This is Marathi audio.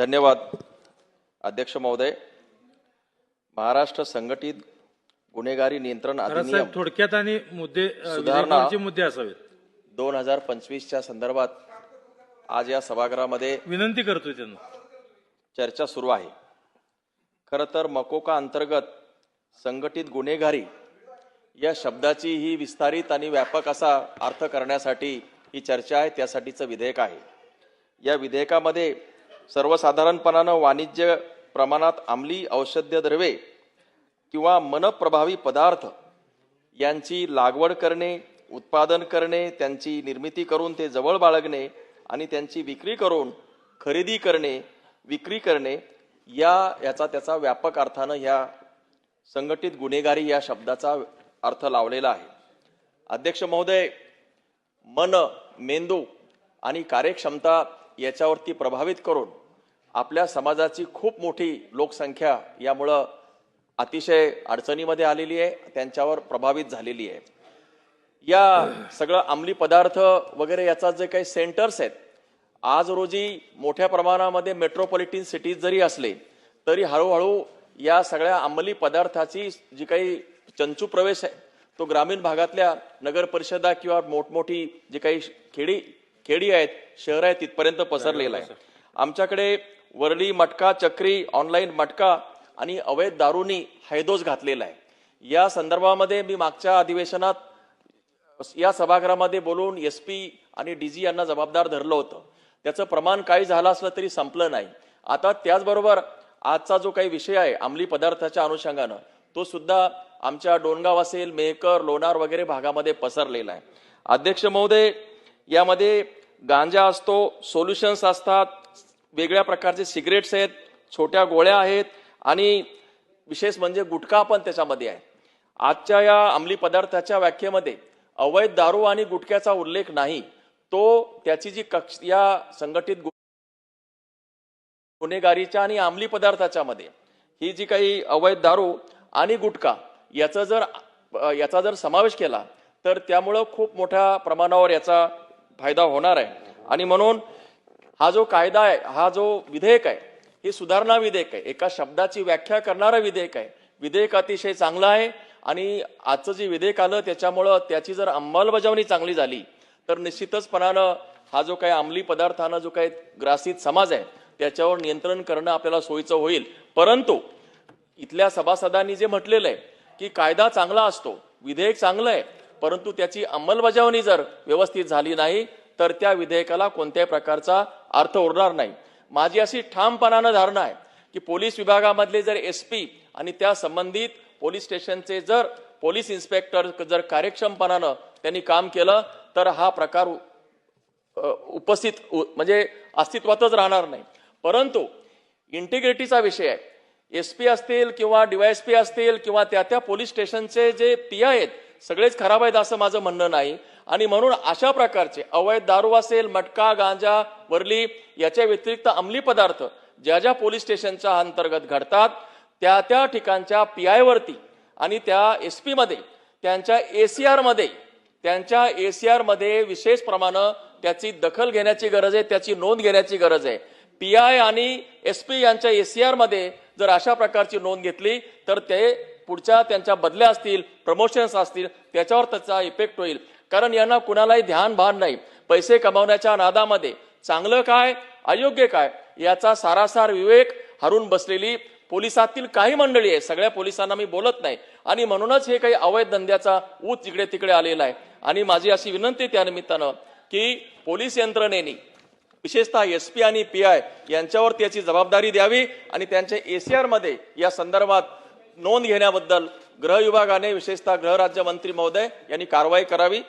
धन्यवाद अध्यक्ष महोदय. महाराष्ट्र संघटित गुन्हेगारी नियंत्रण अधिनियम थोडक्यात आणि मुद्दे सुधारणा. मुद्दे असावेत. दोन हजार पंचवीसच्या संदर्भात आज या सभागृहामध्ये विनंती करतोय त्यांना. चर्चा सुरू आहे. खरं तर मकोका अंतर्गत संघटित गुन्हेगारी या शब्दाची ही विस्तारित आणि व्यापक असा अर्थ करण्यासाठी ही चर्चा आहे त्यासाठीचं विधेयक आहे. या विधेयकामध्ये सर्वसाधारणपणानं वाणिज्य प्रमाणात अंमली औषध्य द्रव्ये किंवा मनप्रभावी पदार्थ यांची लागवड करणे उत्पादन करणे त्यांची निर्मिती करून ते जवळ बाळगणे आणि त्यांची विक्री करून खरेदी करणे विक्री करणे या याचा त्याचा व्यापक अर्थानं ह्या संघटित गुन्हेगारी या शब्दाचा अर्थ लावलेला आहे. अध्यक्ष महोदय मन मेंदू आणि कार्यक्षमता याच्यावरती प्रभावित करून आपल्या समाजाची खूप मोठी लोकसंख्या यामुळं अतिशय अडचणीमध्ये आलेली आहे त्यांच्यावर प्रभावित झालेली आहे. या सगळं अंमली पदार्थ वगैरे याचा जे काही सेंटर्स आहेत आज रोजी मोठ्या प्रमाणामध्ये मेट्रोपॉलिटन सिटीज जरी असले तरी हळूहळू या सगळ्या अंमली पदार्थाची जी काही चंचू प्रवेश आहे तो ग्रामीण भागातल्या नगर परिषदा किंवा मोठमोठी जी काही खेडी खेडी आहेत शहर आहेत तिथपर्यंत पसरलेला आहे. आमच्याकडे वरळी मटका चक्री ऑनलाईन मटका आणि अवैध दारूनी हैदोस घातलेला आहे. या संदर्भामध्ये मी मागच्या अधिवेशनात या सभागृहामध्ये बोलून एस पी आणि डी जी यांना जबाबदार धरलं होतं. त्याचं प्रमाण काही झालं असलं तरी संपलं नाही. आता त्याचबरोबर आजचा जो काही विषय आहे अंमली पदार्थाच्या अनुषंगानं तो सुद्धा आमच्या डोणगाव असेल मेहकर लोणार वगैरे भागामध्ये पसरलेला आहे. अध्यक्ष महोदय यामध्ये गांजा असतो सोल्युशन्स असतात वेगळ्या प्रकारचे सिगरेट्स आहेत छोट्या गोळ्या आहेत आणि विशेष म्हणजे गुटखा पण त्याच्यामध्ये आहे. आजच्या या अंमली पदार्थाच्या व्याख्येमध्ये अवैध दारू आणि गुटख्याचा उल्लेख नाही तो त्याची जी कक्ष या संघटित गु- गुन्हेगारीच्या आणि अंमली पदार्थाच्या मध्ये ही जी काही अवैध दारू आणि गुटखा याचा जर याचा जर समावेश केला तर त्यामुळं खूप मोठ्या प्रमाणावर याचा फायदा होणार आहे. आणि म्हणून हा जो कायदा आहे हा जो विधेयक आहे हे सुधारणा विधेयक आहे. एका शब्दाची व्याख्या करणारं विधेयक आहे. विधेयक अतिशय चांगलं आहे आणि आजचं जे विधेयक आलं त्याच्यामुळं त्याची जर अंमलबजावणी चांगली झाली तर निश्चितचपणानं हा जो काही अंमली पदार्थानं जो काही ग्रासित समाज आहे त्याच्यावर नियंत्रण करणं आपल्याला सोयीचं होईल. परंतु इथल्या सभासदांनी जे म्हटलेलं आहे की कायदा चांगला असतो विधेयक चांगलं आहे परंतु त्याची अंमलबजावणी जर व्यवस्थित झाली नाही तर त्या विधेयकाला कोणत्याही प्रकारचा अर्थ उरणार नाही. माझी अशी ठामपणानं धारणा आहे की पोलीस विभागामधले जर एस पी आणि त्या संबंधित पोलीस स्टेशनचे जर पोलीस इन्स्पेक्टर जर कार्यक्षमपणानं त्यांनी काम केलं तर हा प्रकार उपस्थित उ- म्हणजे अस्तित्वातच राहणार नाही. परंतु इंटिग्रिटीचा विषय आहे. एस पी असतील किंवा डीवायएसपी असतील किंवा त्या त्या पोलीस स्टेशनचे जे पी आहेत सगळेच खराब आहेत असं माझं म्हणणं नाही. आणि म्हणून अशा प्रकारचे अवैध दारू असेल मटका गांजा वरली याच्या व्यतिरिक्त अंमली पदार्थ ज्या ज्या पोलीस स्टेशनच्या अंतर्गत घडतात त्या त्या ठिकाणच्या पी वरती आणि त्या एस पी मध्ये त्यांच्या एसीआरमध्ये त्यांच्या ए सी मध्ये विशेष प्रमाणे त्याची दखल घेण्याची गरज आहे त्याची नोंद घेण्याची गरज आहे. पी आय आणि एस पी यांच्या ए सी मध्ये जर अशा प्रकारची नोंद घेतली तर ते पुढच्या त्यांच्या बदल्या असतील प्रमोशन्स असतील त्याच्यावर त्याचा इफेक्ट होईल. कारण यांना कुणालाही ध्यान भान नाही. पैसे कमावण्याच्या नादामध्ये चांगलं काय अयोग्य काय याचा सारासार विवेक हरून बसलेली पोलिसातील काही मंडळी आहे सगळ्या पोलिसांना मी बोलत नाही. आणि म्हणूनच हे काही अवैध धंद्याचा ऊत इकडे तिकडे आलेला आहे. आणि माझी अशी विनंती त्या निमित्तानं की पोलीस यंत्रणेने विशेषतः एस पी आणि पी आय यांच्यावर त्याची जबाबदारी द्यावी आणि त्यांच्या एसीआरमध्ये या संदर्भात नोंद घेण्याबद्दल गृह विभागाने विशेषतः गृहराज्यमंत्री महोदय यांनी कारवाई करावी.